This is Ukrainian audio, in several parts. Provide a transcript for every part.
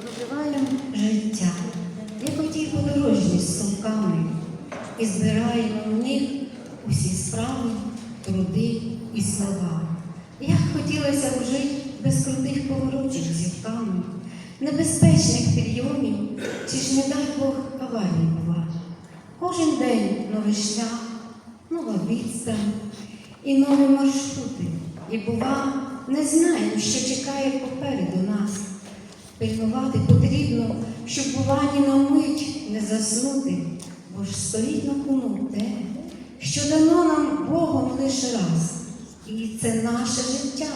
Проживаємо життя, як оті подорожні з сумками, і збираємо в них усі справи, труди і слова. Як хотілося б жити без крутих поворотів зірками, небезпечних підйомів, чи ж не дай Бог аварій бува. Кожен день новий шлях, нова відстань і нові маршрути. І бува, не знаємо, що чекає попереду нас. Пильнувати потрібно, щоб бува ні на мить не заснути, бо ж стоїть на кону те, що дано нам Богом лише раз. І це наше життя.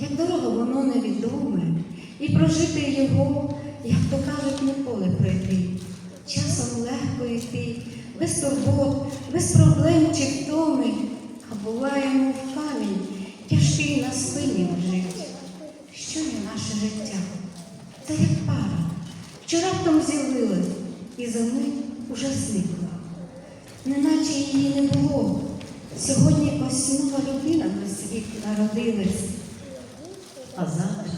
Як дорого воно невідоме, і прожити його, як то кажуть, ніколи пройти. Часом легко йти, без турбот, без проблем чи втоми, а буває, мов камінь, тяжкий на спині лежить. Що є наше життя? Це як пара, що раптом з'явилась і за мить уже зникла. Неначе її не було. Сьогодні ось нова людина на світ народилась, а завтра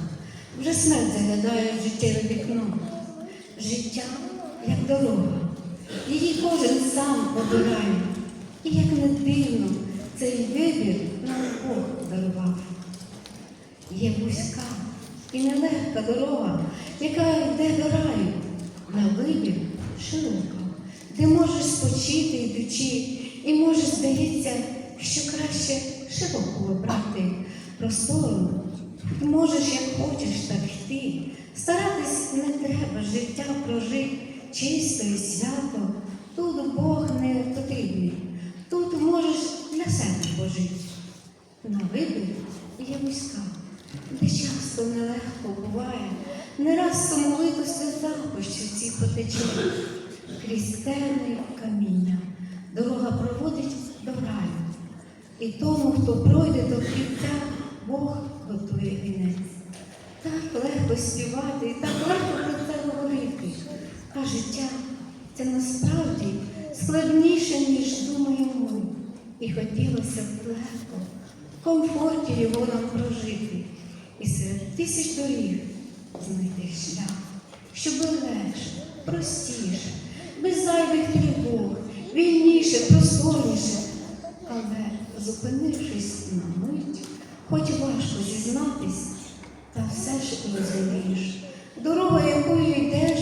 вже смерть заглядає в життєве вікно. Життя як дорога. Її кожен сам обирає. І як не дивно, цей вибір нам Бог дарував. Є вузька і нелегка дорога, яка йде до раю, на вибір широка, де можеш спочити йдучи, і може, здається, що краще широко обрати простору. Ти можеш, як хочеш, так йти. Старатись не треба життя прожити чисто і свято. Тут Бог не потрібний. Тут можеш для себе пожити. На вибір є вузька, часто нелегко буває, не раз сумовито по щоці потече, крізь темне каміння дорога проводить до раю. І тому, хто пройде до кінця, Бог готує вінець. Так легко співати, і так легко про це говорити. А життя це насправді складніше, ніж думаємо. І хотілося б легко, в комфорті його нам прожити. І серед тисяч доріг знайти шлях, щоб легше, простіше, без зайвих тривог, вільніше, просторніше. Але зупинившись на мить, хоч важко зізнатись, та все ж розумієш, дорога, якою йдеш,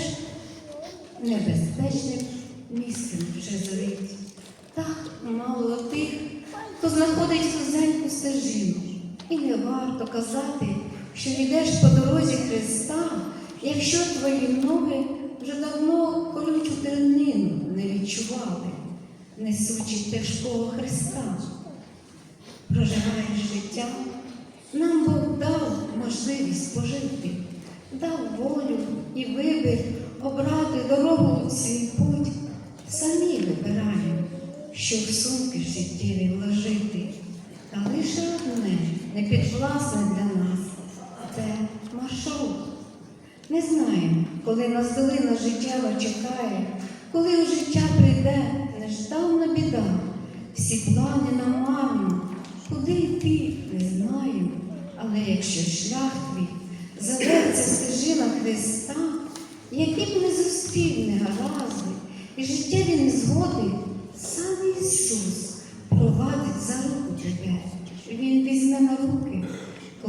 небезпечним місцем вже зорить. Так мало тих, хто знаходить вузеньку стежину. Варто казати, що йдеш по дорозі Христа, якщо твої ноги вже давно колючу тернину не відчували, несучи тяжкого Христа. Проживаєш життя, нам Бог дав можливість пожити, дав волю і вибір обрати дорогу свій путь. Самі вибираємо, що в сумки життєві вложити. Та лише одне не підвласне для нас це маршрут. Не знаємо, коли нас долина життєва чекає, коли у життя прийде неждавна біда, всі плани намарно, куди йти, не знаємо. Але якщо шлях твій зоветься стежина Христа, які б не зустрів негаразди, і життєві незгоди, сам Ісус провадить за руку тебе. Він візьме на руки,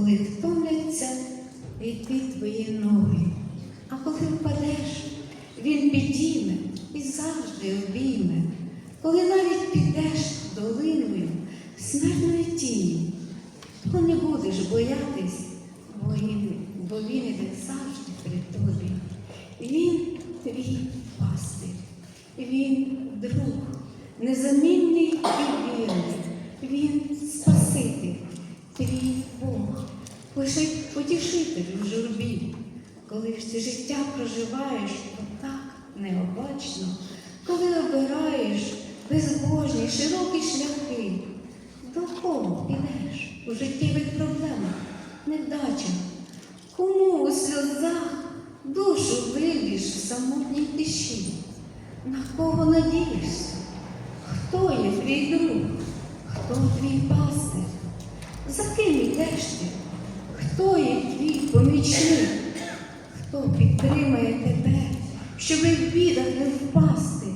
коли втомляться йти твої ноги. А коли впадеш, він підійме і завжди обійме. Коли навіть підеш долиною смертної тіні, то не будеш боятись, бо він, бо він іде завжди при тобі. Він твій пастир, він друг, незамінний і вірний, він Спаситель, твій Бог, лише потішитель в журбі. Коли ти життя проживаєш отак необачно, коли обираєш безбожні, широкі шляхи, до кого підеш у життєвих проблемах, невдачах? Кому у сльозах душу виліш в самотній тиші? На кого надієшся? Хто є твій друг? Хто твій пастир? За ким йдеш ти? Хто є твій помічник? Хто підтримає тебе, щоби в бідах не впасти?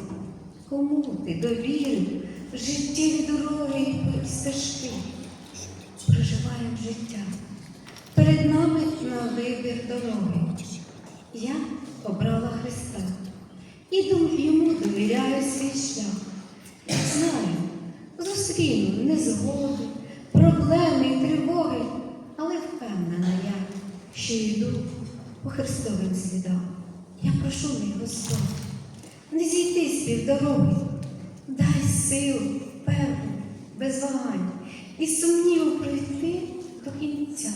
Кому ти довірив життєві дороги і стежки? Проживаємо життя. Перед нами на вибір дороги. Я обрала Христа і йому довіряю свій шлях. Знаю, зустріну незгоди, проблеми і тривоги, впевнена я, що йду по Христовим слідам. Я прошу мій Господь, не зійти з півдороги, дай сил, певну, без вагань і сумніву пройти до кінця.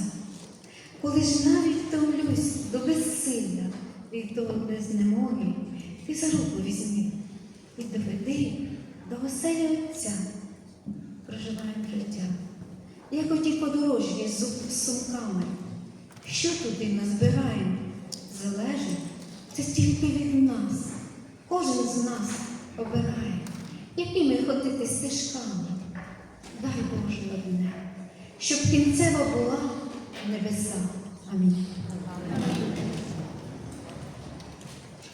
Коли ж навіть втомлюсь до безсилля від того знемоги, ти за руку візьми і доведи до оселі Отця. Проживаємо життя. Як оті подорожні з сумками. Що туди назбираємо, залежить це тільки від нас. Кожен з нас обирає, якими ходити стежками. Дай Боже одне, щоб кінцева була небеса. Амінь.